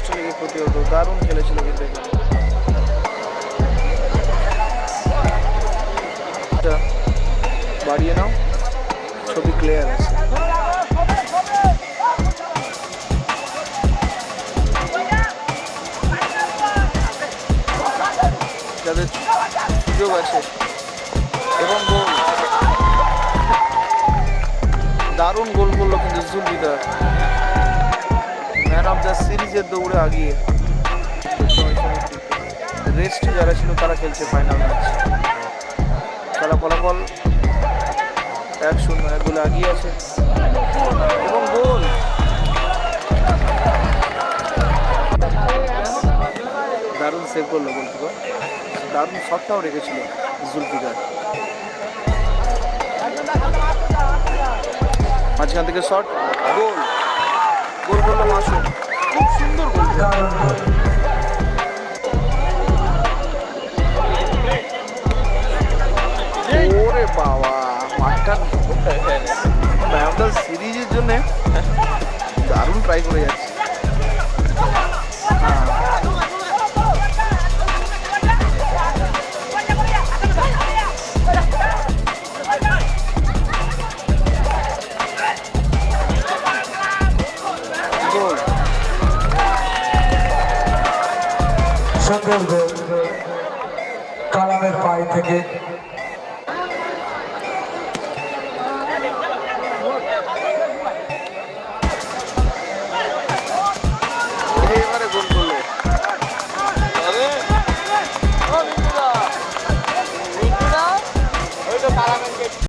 ষষ্ঠ প্রতিহত দারুণ খেলেছিল কিন্তু বাড়িয়ে নাও, ছবি ক্লিয়ার আছে। যাদের সুযোগ আছে, এবং দারুণ গোল করল কিন্তু জুলবিদার দ্য সিরিজের দৌড়ে আগিয়ে রেস্ট যারা ছিল তারা খেলছে ফাইনাল ম্যাচ খেলা ফলাফল এক শূন্য এক গোলে আগিয়ে আছে। এবং গোল। দারুণ সেভ করল গোলকিপার দারুণ শটটাও রেখেছিল জুলফিকার। মাঝখান থেকে শট গোল। ওরে বাবা মাঠটা ম্যামটা সিরিজের জন্য দারুণ ট্রাই করে যাচ্ছে। সুন্দর গোল কালামের পায়ে থেকে।